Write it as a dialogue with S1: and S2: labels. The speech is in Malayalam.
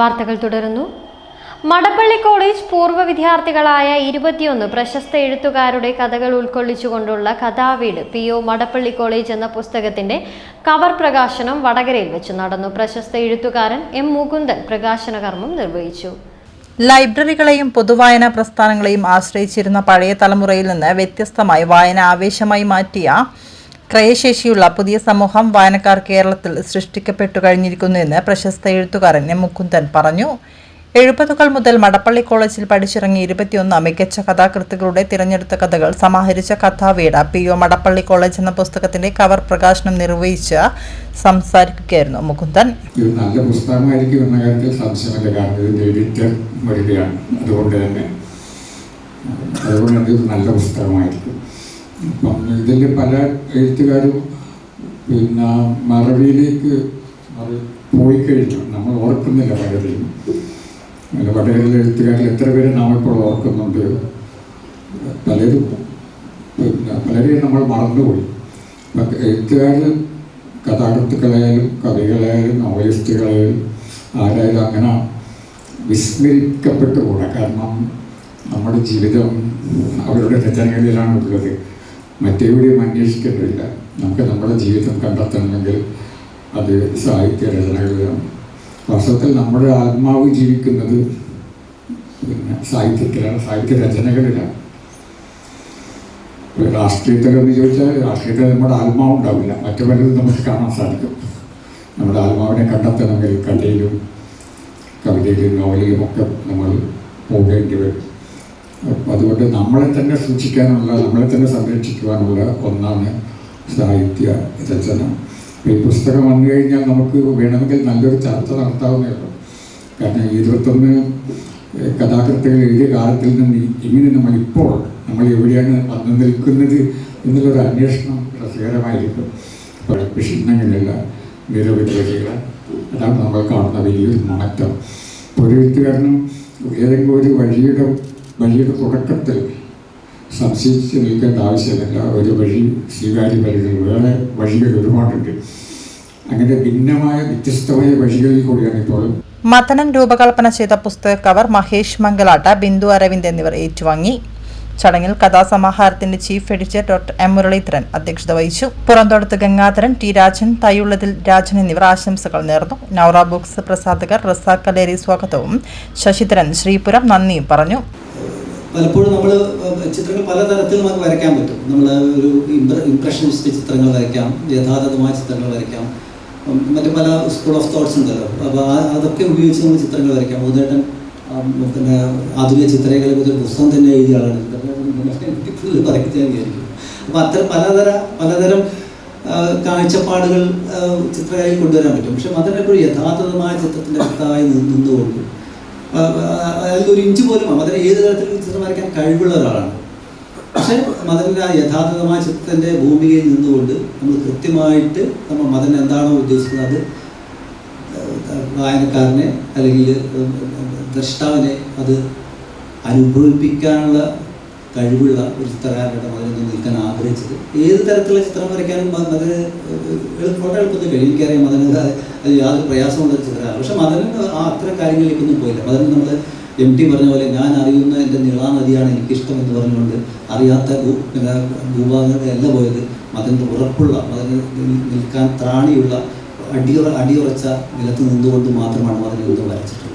S1: വാർത്തകൾ തുടരുന്നു. മടപ്പള്ളി കോളേജ് പൂർവ വിദ്യാർത്ഥികളായ ഇരുപത്തിയൊന്ന് പ്രശസ്ത എഴുത്തുകാരുടെ കഥകൾ ഉൾക്കൊള്ളിച്ചുകൊണ്ടുള്ള Kathaveedu P O Madappally college എന്ന പുസ്തകത്തിന്റെ കവർ പ്രകാശനം വടകരയിൽ വെച്ച് നടന്നു. പ്രശസ്ത എഴുത്തുകാരൻ എം മുകുന്ദൻ പ്രകാശന കർമ്മം നിർവഹിച്ചു.
S2: ലൈബ്രറികളെയും പൊതുവായനാ പ്രസ്ഥാനങ്ങളെയും ആശ്രയിച്ചിരുന്ന പഴയ തലമുറയിൽ നിന്ന് വ്യത്യസ്തമായി വായന ആവേശമായി മാറ്റിയ ക്രയശേഷിയുള്ള പുതിയ സമൂഹം വായനക്കാർ കേരളത്തിൽ സൃഷ്ടിക്കപ്പെട്ടു കഴിഞ്ഞിരിക്കുന്നു എന്ന് പ്രശസ്ത എഴുത്തുകാരൻ എം മുകുന്ദൻ പറഞ്ഞു. എഴുപതുകൾ മുതൽ മടപ്പള്ളി കോളേജിൽ പഠിച്ചിറങ്ങി ഇരുപത്തിയൊന്ന് മികച്ച കഥാകൃത്തുക്കളുടെ തിരഞ്ഞെടുത്ത കഥകൾ സമാഹരിച്ച Kathaveedu P O Madappally college എന്ന പുസ്തകത്തിന്റെ കവർ പ്രകാശനം നിർവഹിച്ച് സംസാരിക്കുകയായിരുന്നു മുകുന്ദൻ.
S3: നല്ല പുസ്തകമായിരിക്കും എന്ന കാര്യത്തിൽ സംശയമില്ല കാരണം വരികയാണ്. അതുകൊണ്ട് തന്നെ അതുകൊണ്ട് നല്ല പുസ്തകമായിരിക്കും. അപ്പം ഇതിൽ പല എഴുത്തുകാരും പിന്നെ മറവിയിലേക്ക് പോയി കഴിഞ്ഞു. നമ്മൾ ഓർക്കുന്നില്ല പലരെയും. അല്ല പലരിലെ എഴുത്തുകാരിൽ എത്ര പേരെ നമ്മളിപ്പോൾ ഓർക്കുന്നുണ്ട്. പലരും പിന്നെ പലരെയും നമ്മൾ മറന്നുപോയി. അപ്പം എഴുത്തുകാരിൽ കഥാകൃത്തുക്കളായാലും കവികളായാലും നോവലിസ്റ്റുകളായാലും ആരായാലും അങ്ങനെ വിസ്മരിക്കപ്പെട്ടു കൂടാ കാരണം നമ്മുടെ ജീവിതം അവരുടെ രചനകളിലാണ് ഉള്ളത്. മറ്റെവിടെയും അന്വേഷിക്കേണ്ടതില്ല. നമുക്ക് നമ്മുടെ ജീവിതം കണ്ടെത്തണമെങ്കിൽ അത് സാഹിത്യ രചനകളിലാണ് വാസ്തവത്തിൽ നമ്മുടെ ആത്മാവ് ജീവിക്കുന്നത് പിന്നെ സാഹിത്യത്തിലാണ് സാഹിത്യ രചനകളിലാണ്. എന്ന് ചോദിച്ചാൽ രാഷ്ട്രീയത്തിൽ നമ്മുടെ ആത്മാവ് ഉണ്ടാവില്ല. മറ്റു പലതും നമുക്ക് കാണാൻ സാധിക്കും. നമ്മുടെ ആത്മാവിനെ കണ്ടെത്തണമെങ്കിൽ കലയിലും കവിതയിലും നോവലിലും ഒക്കെ നമ്മൾ പോകേണ്ടി വരും. അതുകൊണ്ട് നമ്മളെ തന്നെ സൂക്ഷിക്കാനുള്ള നമ്മളെ തന്നെ സംരക്ഷിക്കുവാനുള്ള ഒന്നാണ് സാഹിത്യ രചന. ഈ പുസ്തകം വന്നു കഴിഞ്ഞാൽ നമുക്ക് വേണമെങ്കിൽ നല്ലൊരു ചർച്ച നടത്താവുന്നേ ഉള്ളൂ. കാരണം ഇരുപത്തൊന്ന് കഥാകൃത്തുകൾ എഴുതിയ കാലത്തിൽ നിന്ന് ഇങ്ങനെ നമ്മൾ ഇപ്പോൾ നമ്മൾ എവിടെയാണ് വന്നു നിൽക്കുന്നത് എന്നുള്ളൊരു അന്വേഷണം രസകരമായിരിക്കും വിഷയങ്ങളില്ല നിരവധി വരികൾ അതാണ് നമ്മൾ കാണുന്ന വലിയൊരു മാറ്റം. എഴുത്തുകാരനും ഏതെങ്കിലും ഒരു വഴിയുടെ വഴിയുടെ തുടക്കത്തിൽ സംശയിച്ച് നിൽക്കേണ്ട ആവശ്യമില്ല. ഒരു വഴി സ്വീകാര്യ വഴികൾ വേറെ വഴികൾ ഒരുപാടുണ്ട്. അങ്ങനെ ഭിന്നമായ വ്യത്യസ്തമായ വഴികളിൽ കൂടിയാണ് ഇപ്പോൾ
S2: മഥനം രൂപകൽപ്പന ചെയ്ത പുസ്തക കവർ മഹേഷ് മംഗലാട്ട ബിന്ദു അരവിന്ദ് എന്നിവർ ഏറ്റുവാങ്ങി. ചടങ്ങിൽ കഥാസമാഹാരത്തിന്റെ chief editor doctor M. Muraleedharan അധ്യക്ഷത വഹിച്ചു. പുറന്തോടത്ത് ഗംഗാധരൻ ടി. രാജൻ തയ്യുള്ളതിൽ രാജൻ എന്നിവർ ആശംസകൾ നേർന്നു. നൌറ ബുക്സ് പ്രസാധകർ റസാഖ് കലേരി സ്വാഗതവും. ശശിധരൻ ശ്രീപുരം നന്ദിയും പറഞ്ഞു.
S4: പലപ്പോഴും നമ്മൾ ചിത്രങ്ങൾ പലതരത്തിൽ നമുക്ക് വരയ്ക്കാൻ പറ്റും. നമ്മൾ ഒരു ഇംപ്രഷനിസ്റ്റ് ചിത്രങ്ങൾ വരയ്ക്കാം യഥാർത്ഥമായ ചിത്രങ്ങൾ വരയ്ക്കാം. മറ്റു പല സ്കൂൾ ഓഫ് തോട്ട്സ് ഉണ്ടല്ലോ. അപ്പോൾ അതൊക്കെ ഉപയോഗിച്ച് നമ്മൾ ചിത്രങ്ങൾ വരയ്ക്കാം. ഉദാഹരണം പിന്നെ ആധുനിക ചിത്രങ്ങളെ കുറിച്ച് പുസ്തകം തന്നെ എഴുതിയ ആളാണ്. വരയ്ക്കാൻ വിചാരിക്കും അപ്പോൾ അത്തരം പലതര പലതരം കാഴ്ചപ്പാടുകൾ ചിത്രകാരി കൊണ്ടുവരാൻ പറ്റും. പക്ഷെ അതിനെപ്പോഴും യഥാർത്ഥമായ ചിത്രത്തിന്റെ നിന്നു നിന്നുകൊണ്ട് അതായത് ഒരു ഇഞ്ച് പോലും മദന ഏത് തരത്തിലും ചിത്രം വരയ്ക്കാൻ കഴിവുള്ള ഒരാളാണ്. പക്ഷെ മദനിന്റെ ആ യഥാർത്ഥമായ ചിത്രത്തിന്റെ ഭൂമികയിൽ നിന്നുകൊണ്ട് നമ്മൾ കൃത്യമായിട്ട് നമ്മൾ മദൻ എന്താണോ ഉദ്ദേശിക്കുന്നത് അത് വായനക്കാരനെ അല്ലെങ്കിൽ ദ്രഷ്ടാവിനെ അത് അനുഭവിപ്പിക്കാനുള്ള കഴിവുള്ള ഒരു ചിത്രകാരനായിട്ട് മകനൊന്ന് നിൽക്കാൻ ആഗ്രഹിച്ചത്. ഏത് തരത്തിലുള്ള ചിത്രം വരയ്ക്കാനും മകന് എളുപ്പം വളരെ എളുപ്പത്തിൽ കഴിയും. എനിക്കറിയാം മകന് അത് യാതൊരു പ്രയാസമുള്ള ഒരു ചിത്രമാണ് പക്ഷെ മകന് ആ അത്തരം കാര്യങ്ങളിലേക്കൊന്നും പോയില്ല. മകന് നമ്മൾ എം ടി പറഞ്ഞ പോലെ ഞാൻ അറിയുന്ന എന്റെ നിളാനദിയാണ് എനിക്കിഷ്ടം എന്ന് പറഞ്ഞുകൊണ്ട് അറിയാത്ത ഭൂ അല്ല പോയത്. മകന്റെ ഉറപ്പുള്ള മകന് നിൽ- നിൽക്കാൻ ത്രാണിയുള്ള അടിയുറ അടിയുറച്ച നിലത്ത് നിന്നുകൊണ്ട് മാത്രമാണ് മകൻ യുദ്ധം വരച്ചിട്ടുള്ളത്.